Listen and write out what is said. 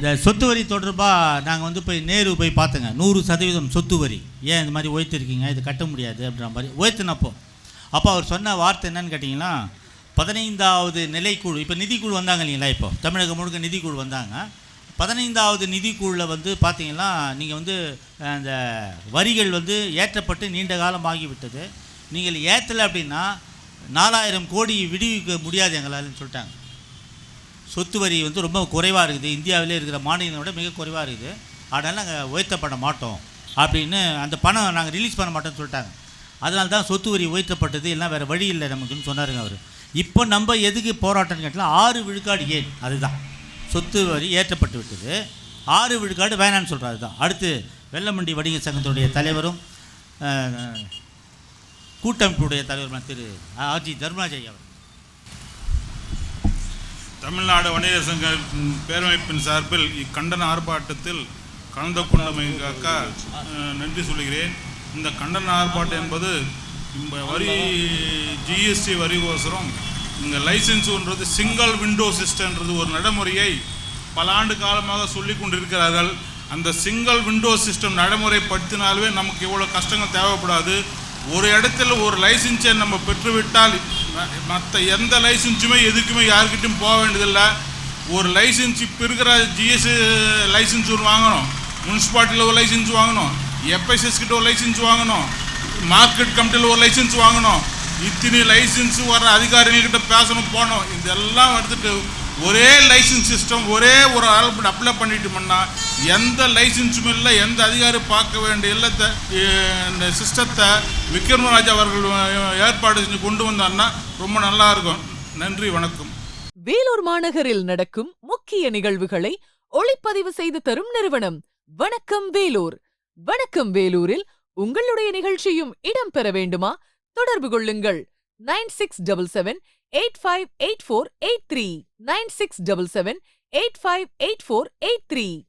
இந்த சொத்து வரி தொடர்பாக நாங்கள் வந்து போய் நேரு போய் பார்த்தோங்க. நூறு சதவீதம் சொத்து வரி. ஏன் இந்த மாதிரி உயர்த்திருக்கீங்க? இது கட்ட முடியாது அப்படின்ற மாதிரி உயர்த்தினப்போ. அப்போ அவர் சொன்ன வார்த்தை என்னன்னு கேட்டிங்கன்னா பதினைந்தாவது நிலைக்குழு இப்போ நிதிக்குழு வந்தாங்க இல்லைங்களா இப்போ? தமிழகம் முழுக்க நிதிக்குழு வந்தாங்க. பதினைந்தாவது நிதிக்குழுவில் வந்து பார்த்தீங்கன்னா நீங்கள் வந்து அந்த வரிகள் வந்து ஏற்றப்பட்டு நீண்ட காலம் ஆகிவிட்டது. நீங்கள் ஏற்றலை அப்படின்னா நாலாயிரம் கோடி விடுவிக்க முடியாது எங்களால்னு சொல்லிட்டாங்க. சொத்து வரி வந்து ரொம்ப குறைவாக இருக்குது. இந்தியாவிலே இருக்கிற மாநிலங்களை விட மிக குறைவாக இருக்குது. அதனால் நாங்கள் உயர்த்தப்பட மாட்டோம். அப்படின்னு அந்த பணம் நாங்கள் ரிலீஸ் பண்ண மாட்டோம்னு சொல்லிட்டாங்க. அதனால தான் சொத்து வரி உயர்த்தப்பட்டது. எல்லாம் வேறு வழி இல்லை நமக்குன்னு சொன்னாருங்க அவர். இப்போ நம்ம எதுக்கு போராட்டம்னு கேட்டால் ஆறு விழுக்காடு ஏன்? அதுதான். சொத்து வரி ஏற்றப்பட்டு விட்டது. ஆறு விழுக்காடு வேணான்னு சொல்கிறாரு தான் அடுத்து வெள்ளமண்டி வணிக சங்கத்தினுடைய தலைவரும் கூட்டமைப்புடைய தலைவருமான திரு ஆர்ஜி தர்மராஜ் அவர் தமிழ்நாடு வணிகர் சங்க பேரமைப்பின் சார்பில் இக்கண்டன ஆர்ப்பாட்டத்தில் கலந்து கொண்டமைக்காக நன்றி சொல்கிறேன் இந்த கண்டன ஆர்ப்பாட்டம் என்பது இந்த வரி ஜிஎஸ்டி வரி கோசரம் இந்த லைசன்ஸுன்றது சிங்கிள் விண்டோ சிஸ்டம்ன்றது ஒரு நடைமுறையை பல ஆண்டு காலமாக சொல்லி கொண்டிருக்கிறார்கள். அந்த சிங்கிள் விண்டோ சிஸ்டம் நடைமுறைப்படுத்தினாலே நமக்கு இவ்வளோ கஷ்டங்கள் தேவைப்படாது. ஒரு இடத்துல ஒரு லைசன்ஸை நம்ம பெற்றுவிட்டால் மற்ற எந்த லைசன்ஸுமே எதுக்குமே யாருக்கிட்டையும் போக வேண்டியதில்லை. ஒரு லைசன்ஸ் இப்போ இருக்கிற ஜிஎஸ்சி லைசன்ஸ் ஒரு வாங்கணும். முனிசிபாலிட்டியில் ஒரு லைசன்ஸ் வாங்கணும். எஃப்எஸ்எஸ் கிட்ட ஒரு லைசன்ஸ் வாங்கணும். மார்க்கெட் கமிட்டியில் ஒரு லைசன்ஸ் வாங்கணும். இத்தனை லைசன்ஸ் வர அதிகாரிகள்கிட்ட பேசணும் போகணும். இதெல்லாம் எடுத்துகிட்டு ஒரே லைசன்ஸ் சிஸ்டம் ஒரே ஒரு ஆள் அப்ளை பண்ணிட்டோம்னா எந்த லைசன்ஸும் இல்லை எந்த அதிகாரி பார்க்க வேண்டிய இல்லத்தை இந்த சிஸ்டத்தை விக்ரமராஜ் அவர்கள் ஏற்பாடு செஞ்சு கொண்டு வந்தான்னா ரொம்ப நல்லா இருக்கும். நன்றி வணக்கம். வேலூர் மாநகரில் நடக்கும் முக்கிய நிகழ்வுகளை ஒளிப்பதிவு செய்து தரும் நிறுவனம் வணக்கம் வேலூர். வணக்கம் வேலூரில் உங்களுடைய நிகழ்ச்சியும் இடம்பெற வேண்டுமா? தொடர்பு கொள்ளுங்கள். Nine six double seven eight five eight four eight three nine six double seven eight five eight four eight three.